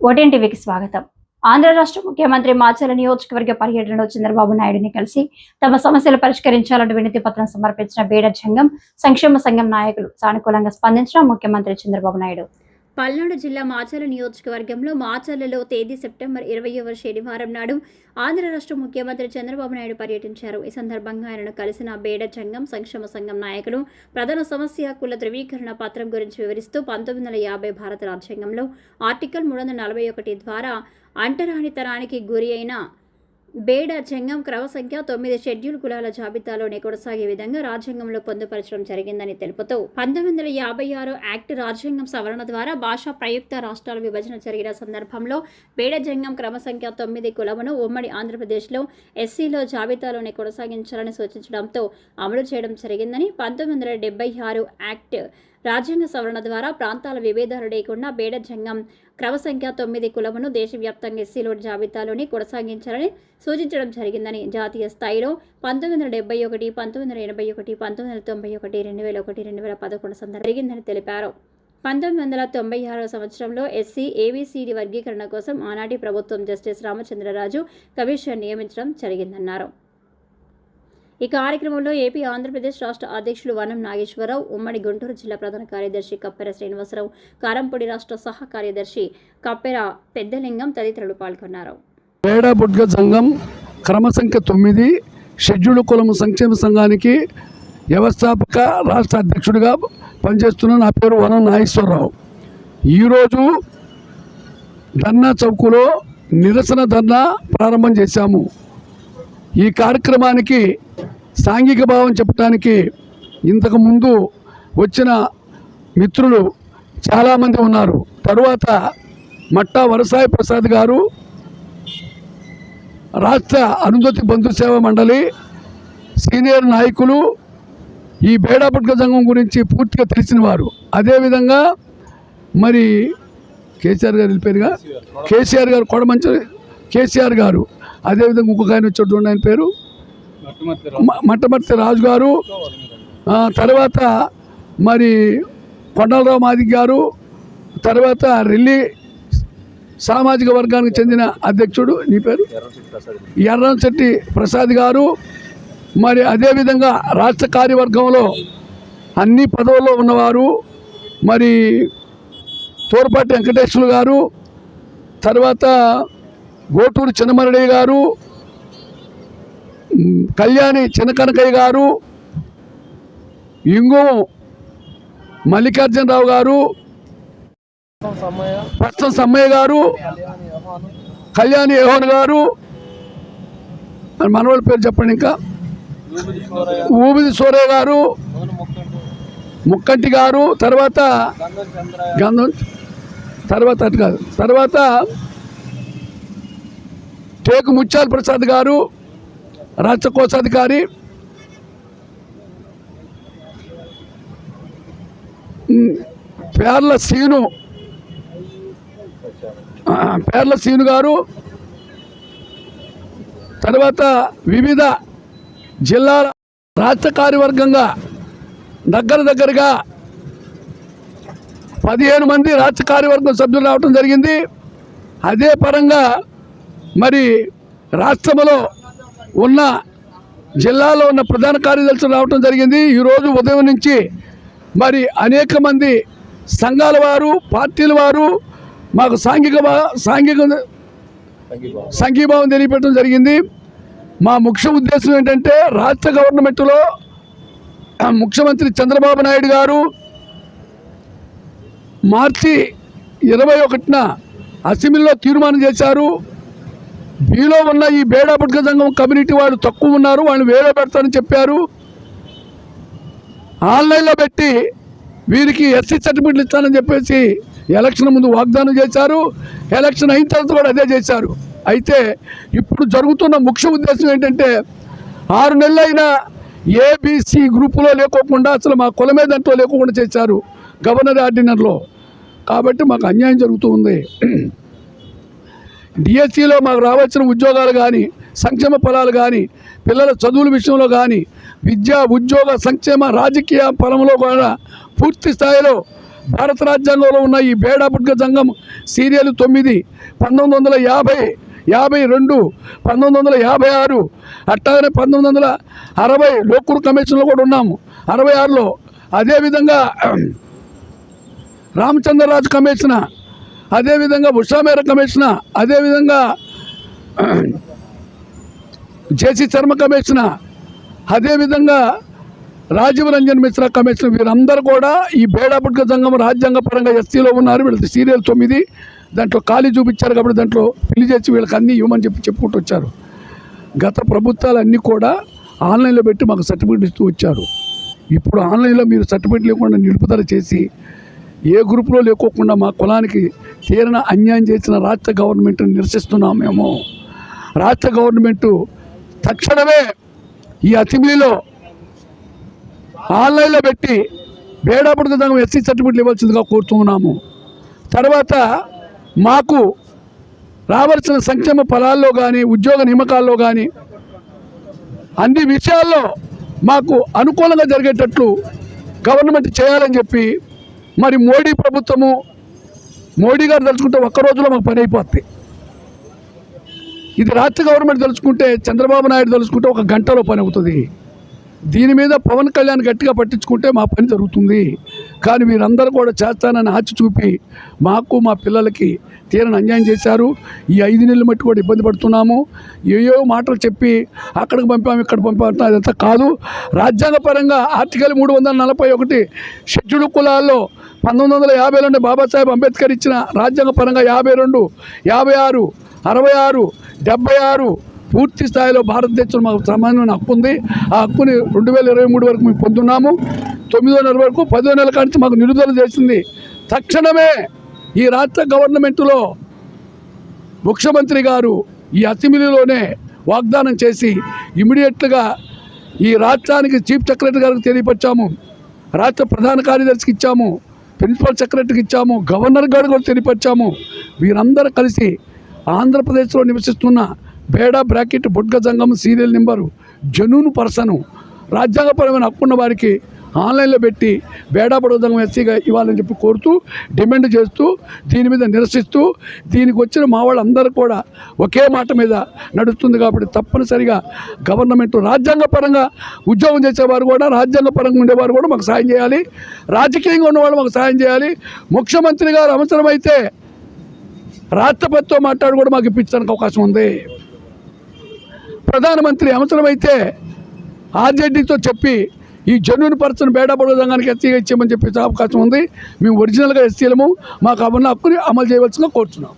ఓటీఎన్టీవీకి స్వాగతం? ఆంధ్ర రాష్ట్ర ముఖ్యమంత్రి మాచల నియోజకవర్గ పర్యటనలో చంద్రబాబు నాయుడుని కలిసి తమ సమస్యలు పరిష్కరించాలని వినతి పత్రం సమర్పించిన బేడ సంఘం సంక్షేమ సంఘం నాయకులు సానుకూలంగా స్పందించిన ముఖ్యమంత్రి చంద్రబాబు నాయుడు. పల్నాడు జిల్లా మాచర్ల నియోజకవర్గంలో మాచర్లలో తేదీ సెప్టెంబర్ ఇరవైవ శనివారం నాడు ఆంధ్ర రాష్ట్ర ముఖ్యమంత్రి చంద్రబాబు నాయుడు పర్యటించారు. ఈ సందర్భంగా ఆయనను కలిసిన బేడ సంఘం సంక్షేమ సంఘం నాయకులు ప్రధాన సమస్య కుల ధృవీకరణ పత్రం గురించి వివరిస్తూ పంతొమ్మిది వందల యాభై భారత రాజ్యాంగంలో ఆర్టికల్ మూడు వందల నలభై ఒకటి ద్వారా అంటరానితనానికి గురి అయిన బేడ జంగం క్రమ సంఖ్య తొమ్మిది షెడ్యూల్ కులాల జాబితాలోనే కొనసాగే విధంగా రాజ్యాంగంలో పొందుపరచడం జరిగిందని తెలుపుతూ పంతొమ్మిది వందల యాభై ఆరు యాక్ట్ రాజ్యాంగం సవరణ ద్వారా భాషా ప్రయుక్త రాష్ట్రాల విభజన జరిగిన సందర్భంలో బేడ జంగం క్రమ సంఖ్య తొమ్మిది కులమును ఉమ్మడి ఆంధ్రప్రదేశ్లో ఎస్సీలో జాబితాలోనే కొనసాగించాలని సూచించడంతో అమలు చేయడం జరిగిందని పంతొమ్మిది వందల డెబ్బై ఆరు యాక్ట్ రాజ్యాంగ సవరణ ద్వారా ప్రాంతాల విభేదాలు లేకుండా బేడ జంగం క్రమ సంఖ్య తొమ్మిది కులమును దేశవ్యాప్తంగా ఎస్సీలో జాబితాలోని కొనసాగించాలని సూచించడం జరిగిందని జాతీయ స్థాయిలో పంతొమ్మిది వందల డెబ్బై ఒకటి పంతొమ్మిది వందల ఎనభై ఒకటి పంతొమ్మిది వందల తొంభై ఒకటి రెండు వేల ఒకటి రెండు వేల పదకొండు సందర్భం జరిగిందని తెలిపారు. పంతొమ్మిది వందల తొంభై ఆరవ సంవత్సరంలో ఎస్సీ ఏబీసీడీ వర్గీకరణ కోసం ఆనాటి ప్రభుత్వం జస్టిస్ రామచంద్రరాజు కమిషన్ నియమించడం జరిగిందన్నారు. ఈ కార్యక్రమంలో ఏపీ ఆంధ్రప్రదేశ్ రాష్ట్ర అధ్యక్షులు వనం నాగేశ్వరరావు ఉమ్మడి గుంటూరు జిల్లా ప్రధాన కార్యదర్శి కప్పెర శ్రీనివాసరావు కారంపొడి రాష్ట్ర సహ కార్యదర్శి కప్పెర పెద్దలింగం తదితరులు పాల్గొన్నారు. వేడాబుడ్గ సంఘం క్రమ సంఖ్య తొమ్మిది షెడ్యూల్ కులము సంక్షేమ సంఘానికి వ్యవస్థాపక రాష్ట్ర అధ్యక్షుడిగా పనిచేస్తున్న నా పేరు వనం నాగేశ్వరరావు. ఈరోజు ధర్నా చౌకులో నిరసన ధర్నా ప్రారంభం చేశాము. ఈ కార్యక్రమానికి సాంఘిక భావం చెప్పడానికి ఇంతకుముందు వచ్చిన మిత్రులు చాలామంది ఉన్నారు. తరువాత మట్టా వరసాయి ప్రసాద్ గారు రాష్ట్ర అనుమతి బంధు సేవ మండలి సీనియర్ నాయకులు ఈ బేడాపట్క సంఘం గురించి పూర్తిగా తెలిసిన వారు. అదేవిధంగా మరి కేసీఆర్ గారు వెళ్ళిపోయారుగా? కేసీఆర్ గారు కొడమంచి కేసీఆర్ గారు. అదేవిధంగా ఇంకొక ఆయన వచ్చాడు చూడండి ఆయన పేరు. మట్టమర్తి రాజు. గారు తర్వాత మరి కొండలరావు మాది గారు తర్వాత రెల్లి సామాజిక వర్గానికి చెందిన అధ్యక్షుడు నీ పేరు? ఎర్రంశెట్టి ప్రసాద్ గారు. మరి అదేవిధంగా రాష్ట్ర కార్యవర్గంలో అన్ని పదవుల్లో ఉన్నవారు మరి తోరపాటి వెంకటేశ్వరులు గారు తర్వాత గోటూరు చిన్నమరడయ్య గారు కళ్యాణి చిన్నకనకయ్య గారు ఇంగు మల్లికార్జునరావు గారు ప్రస్తుతం సమ్మయ్య గారు కళ్యాణి యోహన్ గారు. మనవాళ్ళ పేరు చెప్పండి ఇంకా. ఊబిది సూరయ్య గారు ముక్కంటి గారు తర్వాత గంధం తర్వాత అటు కాదు తర్వాత టేకు ముత్యాల ప్రసాద్ గారు రాష్ట్ర కోశాధికారి పేర్ల సీను పేర్ల సీను గారు తర్వాత వివిధ జిల్లాల రాష్ట్ర కార్యవర్గంగా దగ్గర దగ్గరగా పదిహేను మంది రాష్ట్ర కార్యవర్గం సభ్యులు రావడం జరిగింది. అదే పరంగా మరి రాష్ట్రంలో ఉన్న జిల్లాలో ఉన్న ప్రధాన కార్యదర్శులు రావడం జరిగింది. ఈరోజు ఉదయం నుంచి మరి అనేక మంది సంఘాల వారు పార్టీల వారు మాకు సాంఘిక సాంఘిక సంఘీభావం తెలియపెట్టడం జరిగింది. మా ముఖ్య ఉద్దేశం ఏంటంటే రాష్ట్ర గవర్నమెంట్లో ముఖ్యమంత్రి చంద్రబాబు నాయుడు గారు మార్చి ఇరవై ఒకటిన అసెంబ్లీలో తీర్మానం చేశారు. బీలో ఉన్న ఈ బేడాపట్క సంఘం కమ్యూనిటీ వాళ్ళు తక్కువ ఉన్నారు వాళ్ళు వేరే పెడతారని చెప్పారు. ఆన్లైన్లో పెట్టి వీరికి ఎస్సీ సర్టిఫికెట్లు ఇస్తానని చెప్పేసి ఎలక్షన్ ముందు వాగ్దానం చేశారు. ఎలక్షన్ అయిన తర్వాత కూడా అదే చేశారు. అయితే ఇప్పుడు జరుగుతున్న ముఖ్య ఉద్దేశం ఏంటంటే ఆరు నెలలైనా ఏబీసీ గ్రూపులో లేకోకుండా అసలు మా కులమే దాంట్లో లేకుండా చేశారు గవర్నర్ ఆర్డినర్లో. కాబట్టి మాకు అన్యాయం జరుగుతూ ఉంది. డిఎస్సిలో మాకు రావాల్సిన ఉద్యోగాలు కానీ సంక్షేమ ఫలాలు కానీ పిల్లల చదువుల విషయంలో కానీ విద్యా ఉద్యోగ సంక్షేమ రాజకీయ పరంలో కూడా పూర్తి స్థాయిలో భారత రాజ్యాంగంలో ఉన్న ఈ బేడా సంఘం సీరియల్ తొమ్మిది పంతొమ్మిది వందల యాభై యాభై రెండు పంతొమ్మిది వందల యాభై ఆరు అట్లాగనే పంతొమ్మిది వందల అరవై లోకూరు కమిషన్లో కూడా ఉన్నాము. అరవై ఆరులో అదేవిధంగా రామచంద్రరాజు కమిషన్ అదేవిధంగా ఉషామేర కమిషన్ అదేవిధంగా జేసీ శర్మ కమిషన్ అదేవిధంగా రాజీవ్ రంజన్ మిశ్రా కమిషన్ వీరందరూ కూడా ఈ బేడాపుట్క సంఘం రాజ్యాంగ పరంగా ఎస్సీలో ఉన్నారు. వీళ్ళది సీరియల్ తొమ్మిది. దాంట్లో ఖాళీ చూపించారు కాబట్టి దాంట్లో పెళ్ళి చేసి వీళ్ళకి అన్నీ ఇవ్వమని చెప్పి చెప్పుకుంటూ వచ్చారు. గత ప్రభుత్వాలు అన్నీ కూడా ఆన్లైన్లో పెట్టి మాకు సర్టిఫికెట్ ఇస్తూ వచ్చారు. ఇప్పుడు ఆన్లైన్లో మీరు సర్టిఫికెట్ లేకుండా నిలుపుదల చేసి ఏ గ్రూపులో లేకోకుండా మా కులానికి తీరన అన్యాయం చేసిన రాష్ట్ర గవర్నమెంట్ని నిరసిస్తున్నాం మేము రాష్ట్ర గవర్నమెంటు తక్షణమే ఈ అసెంబ్లీలో ఆన్లైన్లో పెట్టి బేడాపుడుకు సంఘం ఎస్సీ సర్టిఫికెట్లు ఇవ్వాల్సిందిగా కోరుతున్నాము. తర్వాత మాకు రావాల్సిన సంక్షేమ ఫలాల్లో కానీ ఉద్యోగ నియమకాల్లో కానీ అన్ని విషయాల్లో మాకు అనుకూలంగా జరిగేటట్లు గవర్నమెంట్ చేయాలని చెప్పి మరి మోడీ ప్రభుత్వము మోడీ గారు తలుచుకుంటే ఒక్క రోజులో మాకు పని అయిపోద్ది. ఇది రాష్ట్ర గవర్నమెంట్ తలుచుకుంటే చంద్రబాబు నాయుడు తలుచుకుంటే ఒక గంటలో పని అవుతుంది. దీని మీద పవన్ కళ్యాణ్ గట్టిగా పట్టించుకుంటే మా పని జరుగుతుంది. కానీ మీరందరూ కూడా చేస్తానని ఆచి చూపి మాకు మా పిల్లలకి తీరని అన్యాయం చేశారు. ఈ ఐదు నెలలు మట్టి కూడా ఇబ్బంది పడుతున్నాము. ఏయో మాటలు చెప్పి అక్కడికి పంపాము ఇక్కడ పంపాము అదంతా కాదు. రాజ్యాంగపరంగా ఆర్టికల్ మూడు వందల నలభై ఒకటి షెడ్యూల్ కులాల్లో పంతొమ్మిది వందల యాభైలోనే బాబాసాహెబ్ అంబేద్కర్ ఇచ్చిన రాజ్యాంగపరంగా యాభై రెండు యాభై ఆరు అరవై ఆరు డెబ్బై ఆరు పూర్తి స్థాయిలో భారతదేశంలో మాకు సమానమైన హక్కు ఉంది. ఆ హక్కుని రెండు వేల ఇరవై మూడు వరకు మేము పొందున్నాము. తొమ్మిదో నెల వరకు పదో నెల కాడి మాకు నిలుదల చేసింది. తక్షణమే ఈ రాష్ట్ర గవర్నమెంట్లో ముఖ్యమంత్రి గారు ఈ అసెంబ్లీలోనే వాగ్దానం చేసి ఇమీడియట్గా ఈ రాష్ట్రానికి చీఫ్ సెక్రటరీ గారికి తెలియపరిచాము. రాష్ట్ర ప్రధాన కార్యదర్శికి ఇచ్చాము. ప్రిన్సిపల్ సెక్రటరీకి ఇచ్చాము. గవర్నర్ గారు కూడా తెలియపరిచాము. వీరందరూ కలిసి ఆంధ్రప్రదేశ్లో నివసిస్తున్న Beda bracket Budga Jangam serial number జనూన్ person. రాజ్యాంగపరమైన హక్కున్న వారికి ఆన్లైన్లో పెట్టి బేడా బుడ్గ సంఘం ఎస్సీగా ఇవ్వాలని చెప్పి కోరుతూ డిమాండ్ చేస్తూ దీని మీద నిరసిస్తూ దీనికి వచ్చిన మా వాళ్ళందరూ కూడా ఒకే మాట మీద నడుస్తుంది కాబట్టి తప్పనిసరిగా గవర్నమెంట్ రాజ్యాంగపరంగా ఉద్యోగం చేసేవారు కూడా రాజ్యాంగపరంగా ఉండేవారు కూడా మాకు సాయం చేయాలి. రాజకీయంగా ఉన్నవాళ్ళు మాకు సాయం చేయాలి. ముఖ్యమంత్రి గారు అవసరమైతే రాష్ట్రపతితో మాట్లాడి కూడా మాకు ఇప్పించడానికి అవకాశం ఉంది. ప్రధానమంత్రి అవసరమైతే ఆర్జేడీతో చెప్పి ఈ జన్యుని పర్సన్ బేడపడ రంగానికి ఎస్సీగా ఇచ్చేయమని చెప్పేసి అవకాశం ఉంది. మేము ఒరిజినల్గా ఎస్సీలము మాకు అవన్న హక్కుని అమలు చేయవలసిందిగా కోరుతున్నాం